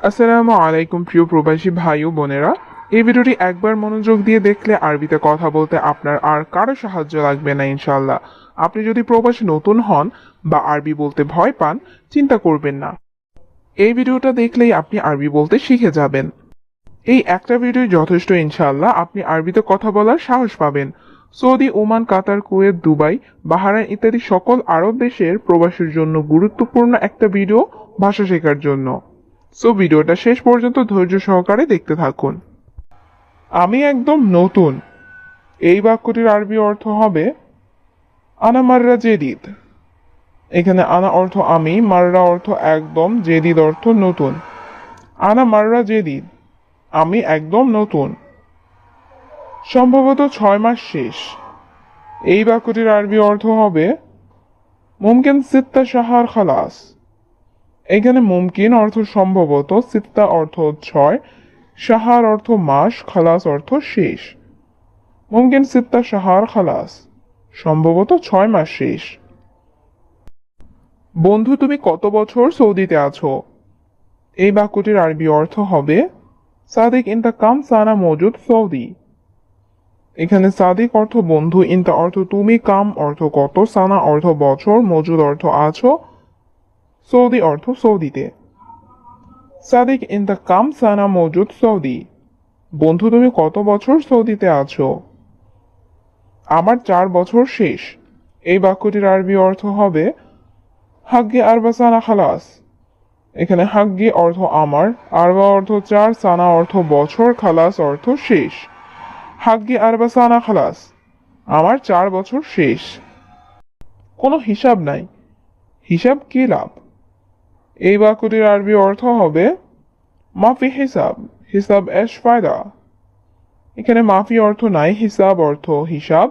আসসালামু আলাইকুম, প্রিয় প্রবাসী ভাই ও বোনেরা। এই ভিডিওটি একবার মনোযোগ দিয়ে দেখলে আরবিতে কথা বলতে আপনার আর কারও সাহায্য লাগবে না ইনশাল্লাহ আপনি যদি প্রবাসী নতুন হন বা আরবি বলতে ভয় পান, চিন্তা করবেন না। এই ভিডিওটা দেখলেই আপনি আরবি বলতে শিখে যাবেন। এই একটা ভিডিও যথেষ্ট, ইনশাআল্লাহ, আপনি আরবিতে কথা বলার সাহস পাবেন। Saudi, Oman, Qatar, Kuwait, Dubai, Bahrain ইত্যাদি সকল আরব দেশের প্রবাসীর জন্য গুরুত্বপূর্ণ একটা ভিডিও ভাষা শেখার জন্য। সো ভিডিওটা শেষ পর্যন্ত ধৈর্য সহকারে দেখতে থাকুন। আমি একদম নতুন। এই বাক্যটির আরবি অর্থ হবে, আনা মাররা জেদিদ। এখানে আনা অর্থ আমি মাররা অর্থ একদম জেদিদ অর্থ নতুন। আনা মাররা জেদিদ আমি একদম নতুন। সম্ভবত ছয় মাস শেষ। এই বাক্যটির আরবি অর্থ হবে, মুমকিন সিত্তা সাহার খালাস। এখানে মুমকিন অর্থ সম্ভবত সিত্তা অর্থ ছয়, সাহার অর্থ মাস, খালাস অর্থ শেষ। মুমকিন সিত্তা, সাহার, খালাস, সম্ভবত ছয় মাস শেষ। বন্ধু, তুমি কত বছর সৌদিতে আছো? এই বাক্যটির আরবি অর্থ হবে, সাদিক ইন্তা কাম সানা মজুদ সৌদি। এখানে সাদিক অর্থ বন্ধু, ইন্তা অর্থ তুমি কাম অর্থ কত, সানা অর্থ বছর, মজুদ অর্থ আছো। সৌদি অর্থ সৌদিতে। সাদিক ইন দ্য কাম সানা মজুদ সৌদি। বন্ধু, তুমি কত বছর সৌদিতে আছো? আমার চার বছর শেষ। এই বাক্যটির আরবি অর্থ হবে, হাগ্গে আরবা সানা খালাস। এখানে হাগ্গি অর্থ আমার, আরবা অর্থ চার, সানা অর্থ বছর, খালাস অর্থ শেষ। হাগ্গি আরবা সানা খালাস। আমার চার বছর শেষ। কোনো হিসাব নাই। হিসাব কি লাভ? এই বাক্যটির আরবি অর্থ হবে মাফি হিসাব হিসাব এস ফায়দা। এখানে মাফি অর্থ নাই, হিসাব অর্থ হিসাব।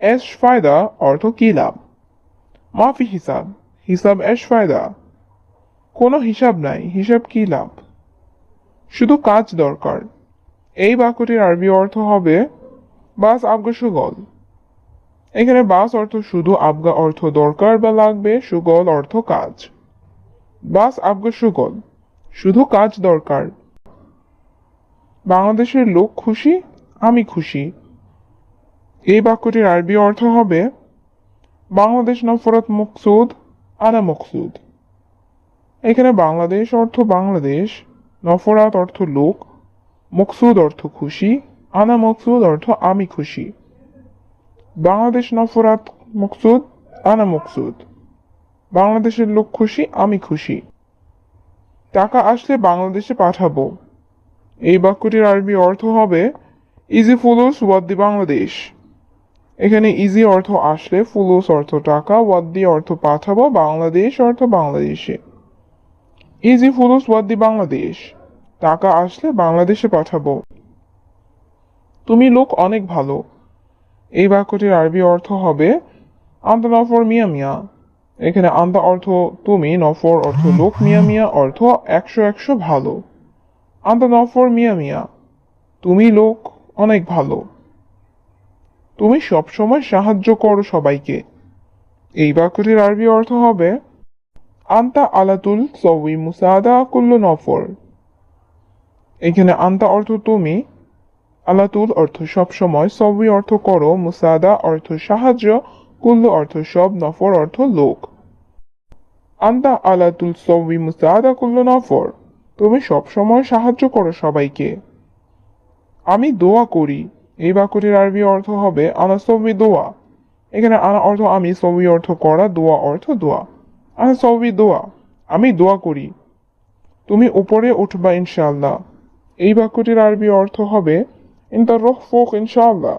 এস ফায়দা অর্থ কি লাভ? মাফি হিসাব হিসাব এস ফায়দা। কোনো হিসাব নাই, হিসাব কি লাভ? শুধু কাজ দরকার। এই বাক্যটির আরবি অর্থ হবে বাস আবগা সুগল। এখানে বাস অর্থ শুধু আবগা অর্থ দরকার বা লাগবে, সুগল অর্থ কাজ। বাস আবগা সুগল শুধু কাজ দরকার। বাংলাদেশের লোক খুশি, আমি খুশি। এই বাক্যটির আরবি অর্থ হবে, বাংলাদেশ নফরত মকসুদ, আনা মকসুদ। এখানে বাংলাদেশ অর্থ বাংলাদেশ, নফরাত অর্থ লোক, মকসুদ অর্থ খুশি, আনা মকসুদ অর্থ আমি খুশি। বাংলাদেশ নফরাত মকসুদ, আনা মকসুদ। বাংলাদেশের লোক খুশি, আমি খুশি। টাকা আসলে বাংলাদেশে পাঠাবো। এই বাক্যটির আরবি অর্থ হবে ইজি ফুলুস ওয়াদ্দি বাংলাদেশ এখানে ইজি অর্থ আসলে ফুলুস অর্থ টাকা ওয়াদ্দি অর্থ পাঠাবো বাংলাদেশ অর্থ বাংলাদেশে। ইজি ফুলুস ওয়াদ্দি বাংলাদেশ টাকা আসলে বাংলাদেশে পাঠাবো। তুমি লোক অনেক ভালো। এই বাক্যটির আরবি অর্থ হবে আন্তনফর মিয়া মিয়া এখানে আন্দা অর্থ তুমি, নফর অর্থ লোক, মিয়া মিয়া অর্থ একশো একশো ভালো। আন্দা নফর, মিয়া মিয়া, তুমি লোক অনেক ভালো। তুমি সবসময় সাহায্য করো সবাইকে। এই বাক্যটির আরবি অর্থ হবে, আন্তা আলাতুল সউই মুসাদা কুল্লু নফর। এখানে আন্তা অর্থ তুমি, আলাতুল অর্থ সবসময় সবই অর্থ করো, মুসাদা অর্থ সাহায্য কুল্লু অর্থ সব, নফর অর্থ লোক। আন্দা আলাতুল সবি মুসাদা কুল্লু নফর। তুমি সবসময় সাহায্য করো সবাইকে। আমি দোয়া করি। এই বাক্যটির আরবি অর্থ হবে, আনা সবি দোয়া। এখানে আনা অর্থ আমি সবই অর্থ করা, দোয়া অর্থ দোয়া। আনা সবই দোয়া। আমি দোয়া করি। তুমি উপরে উঠবা, ইনশাআল্লাহ। এই বাক্যটির আরবি অর্থ হবে ইন্টার রোহ ফোক, ইনশাআল্লাহ।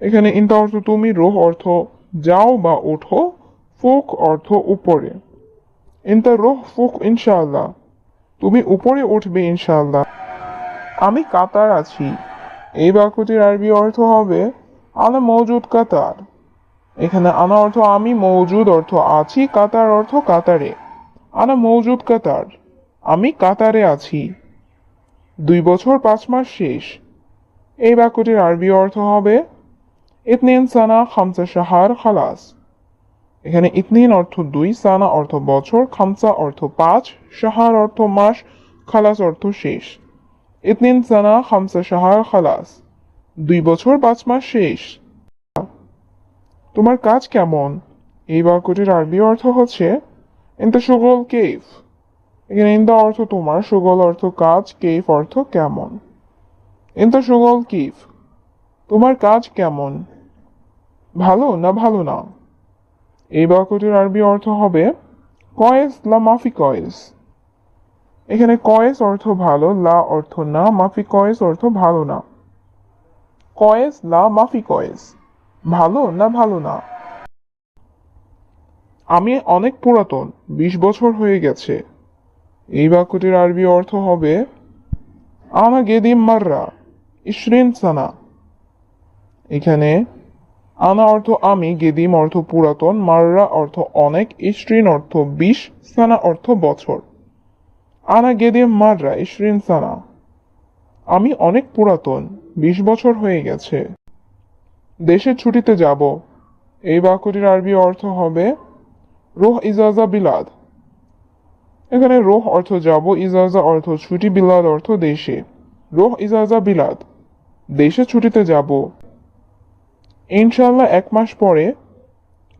এখানে ইন্তা অর্থ তুমি, রোহ অর্থ যাও বা ওঠো, ফুক অর্থ উপরে। ইন্তা রোহ ফুক ইনশাআল্লাহ। তুমি উপরে উঠবে ইনশাআল্লাহ। আমি কাতার আছি। এই বাক্যটির আরবি অর্থ হবে, আনা মৌজুদ কাতার। এখানে আনা অর্থ, আমি মৌজুদ অর্থ, আছি। কাতার অর্থ, কাতারে। আনা মৌজুদ কাতার। আমি কাতারে আছি। দুই বছর পাঁচ মাস শেষ। এই বাক্যটির আরবি অর্থ হবে ইতনিন সানা খামসা সাহার খালাস। এখানে ইতনিন অর্থ দুই, সানা অর্থ বছর, খামসা অর্থ পাঁচ সাহার অর্থ মাস, খালাস অর্থ শেষ। ইতনিন সানা খামসা শাহার খালাস। দুই বছর, পাঁচ মাস শেষ। তোমার কাজ কেমন? এই বাক্যটির আরবি অর্থ হচ্ছে ইন্তা সুগল কেফ। এখানে ইন্দা অর্থ তোমার, সুগল অর্থ কাজ, কেফ অর্থ কেমন? ইন্তা সুগল কিফ। তোমার কাজ কেমন? ভালো না ভালো না? এই বাক্যটির আরবি অর্থ হবে কয়েস লা মাফি কয়েস। এখানে কয়েস অর্থ ভালো, লা অর্থ না, মাফি কয়েস অর্থ ভালো না। কয়েস লা মাফি কয়েস, ভালো না ভালো না? আমি অনেক পুরাতন, বিশ বছর হয়ে গেছে। এই বাক্যটির আরবি অর্থ হবে আনা গেদিম মাররা, ইশরিন সানা। এখানে আনা অর্থ আমি, গেদিম অর্থ পুরাতন, মাররা অর্থ অনেক ইশরিন অর্থ বিশ, সানা অর্থ বছর। আনা গেদিম মাররা ইশরিন সানা। আমি অনেক পুরাতন, বিশ বছর হয়ে গেছে। দেশের ছুটিতে যাব। এই বাক্যটির আরবি অর্থ হবে, রোহ ইজাজা বিলাদ। এখানে রোহ অর্থ যাব, ইজাজা অর্থ ছুটি, বিলাদ অর্থ দেশে। রোহ ইজাজা বিলাদ। দেশে ছুটিতে যাব। ইনশাল্লাহ এক মাস পরে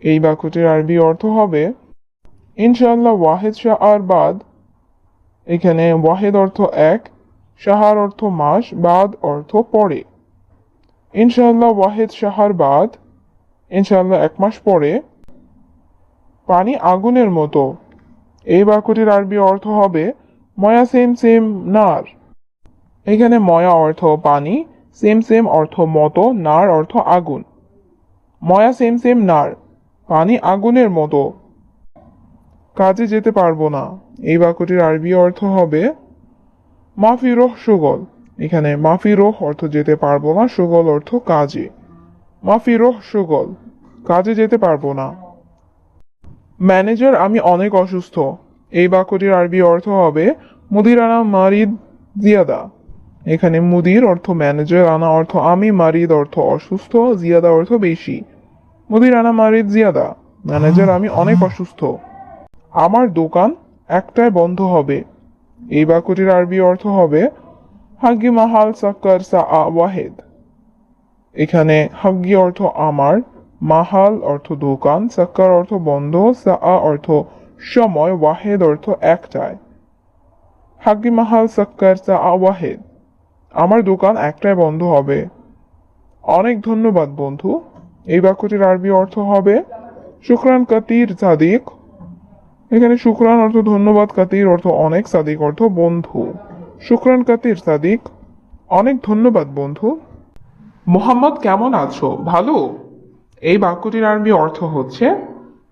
এই বাক্যটির আরবি অর্থ হবে ইনশাল্লাহ ওয়াহেদ শাহ আর বাদ, এখানে ওয়াহেদ অর্থ এক, শাহার অর্থ মাস, বাদ অর্থ পরে। ইনশাল্লাহ ওয়াহেদ শাহার বাদ ইনশাল্লাহ এক মাস পরে পানি আগুনের মতো। এই বাক্যটির আরবি অর্থ হবে ময়া সেম সেম নার। এখানে ময়া অর্থ পানি, সেম সেম অর্থ মতো, নার অর্থ আগুন। ময়া সেম সেম নার, পানি আগুনের মতো। কাজে যেতে পারব না। এই বাক্যটির আরবি অর্থ হবে, মাফি রোহ সুগল। এখানে মাফি রোহ অর্থ যেতে পারব না, সুগল অর্থ কাজে। মাফি রোহ সুগল। কাজে যেতে পারব না। ম্যানেজার, আমি অনেক অসুস্থ। এই বাক্যটির আরবি অর্থ হবে মুদির আনা মারিদ জিয়াদা। এখানে মুদির অর্থ ম্যানেজার আনা অর্থ, আমি মারিদ অর্থ, অসুস্থ জিয়াদা অর্থ, বেশি। মুদির আনা মারিদ জিয়াদা। ম্যানেজার আমি অনেক অসুস্থ। আমার দোকান একটায় বন্ধ হবে। এই বাক্যটির আরবি অর্থ হবে, হাগি মাহাল সাক্কার সা আ ওয়াহেদ। এখানে হাগি অর্থ আমার, মাহাল অর্থ দোকান, সাক্কার অর্থ বন্ধ সা আ অর্থ সময়, ওয়াহেদ অর্থ একটায়। হাগি মাহাল সাক্কার সা আ ওয়াহেদ। আমার দোকান একটায় বন্ধ হবে। অনেক ধন্যবাদ, বন্ধু। এই বাক্যটির আরবি অর্থ হবে, শুক্রান কাতির সাদিক। এখানে শুক্রান অর্থ ধন্যবাদ, কাতির অর্থ অনেক, সাদিক অর্থ বন্ধু। শুক্রান কাতির সাদিক, অনেক ধন্যবাদ বন্ধু। মোহাম্মদ, কেমন আছো? ভালো। এই বাক্যটির আরবি অর্থ হচ্ছে,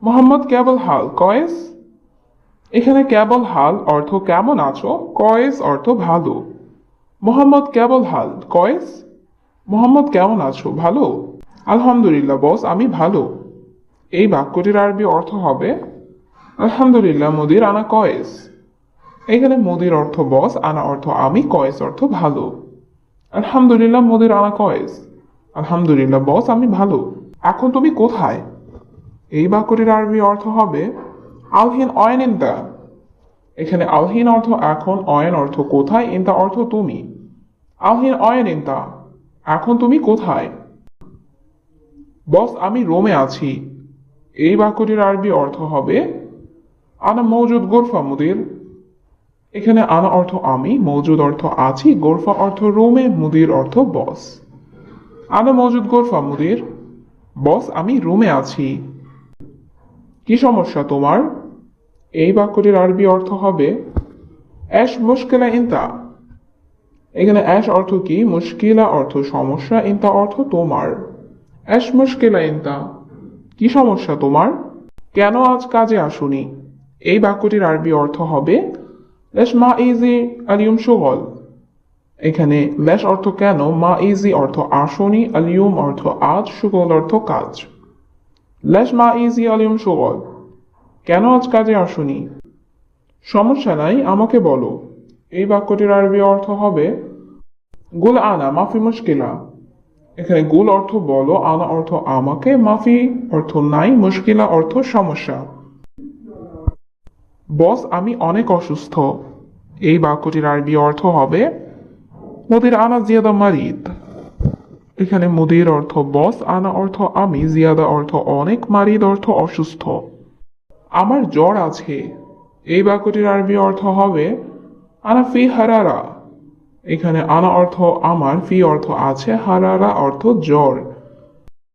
মোহাম্মদ, কেবল হাল। কয়েস? এখানে কেবল হাল অর্থ কেমন আছো? কয়েস অর্থ ভালো। মোহাম্মদ, কেবল হাল। কয়েস? মোহাম্মদ, কেমন আছো? ভালো। আলহামদুলিল্লাহ, বস, আমি ভালো। এই বাক্যটির আরবি অর্থ হবে, আলহামদুলিল্লাহ, মুদির আনা কয়েস। এখানে মুদির অর্থ, বস, আনা অর্থ, আমি, কয়েস অর্থ ভালো। আলহামদুলিল্লাহ, মুদির আনা কয়েস। আলহামদুলিল্লাহ, বস, আমি ভালো। এখন তুমি কোথায়? এই বাক্যটির আরবি অর্থ হবে, আলহিন অয়েন ইন্তা এখানে আলহিন অর্থ এখন, অয়েন অর্থ কোথায় ইন্তা অর্থ তুমি। আলহিন অয়েন ইন্তা এখন তুমি কোথায়? বস, আমি রোমে আছি। এই বাক্যটির আরবি অর্থ হবে, আনা মৌজুদ গোরফা মুদির। এখানে আনা অর্থ আমি মৌজুদ অর্থ আছি গোরফা অর্থ রোমে মুদির অর্থ বস। আনা মৌজুদ গোরফা মুদির। বস, আমি রুমে আছি। কি সমস্যা তোমার? এই বাক্যটির আরবি অর্থ হবে, অ্যাশ মুশকিলা ইন্তা। এখানে অ্যাশ অর্থ কি? মুশকিলা অর্থ সমস্যা ইন্তা অর্থ তোমার। অ্যাশ মুশকিলা ইন্তা কি সমস্যা তোমার? কেন আজ কাজে আসুনি? এই বাক্যটির আরবি অর্থ হবে, লেশ মা ইজি আলিয়ম সুগল এখানে লেশ অর্থ কেন, মা ইজি অর্থ আসনি আলিয়ম অর্থ আজ সুগল অর্থ কাজ। লেশ মা ইজি আলিয়ম সুগল কেন আজ কাজে আসুনি? সমস্যা নাই, আমাকে বলো। এই বাক্যটির আরবি অর্থ হবে, গুল আনা, মাফি মুশকিলা। এখানে গুল অর্থ বলো, আনা অর্থ আমাকে, মাফি অর্থ নাই, মুশকিলা অর্থ সমস্যা। বস, আমি অনেক অসুস্থ। এই বাক্যটির আরবি অর্থ হবে, মুদির আনা জিয়াদা মারিদ। এখানে মুদির অর্থ বস, আনা অর্থ আমি, জিয়াদা অর্থ অনেক, মারিদ অর্থ অসুস্থ। আমার জ্বর আছে। এই বাক্যটির আরবি অর্থ হবে, আনা ফি হারারা। এখানে আনা অর্থ আমার ফি অর্থ আছে হারারা অর্থ জ্বর।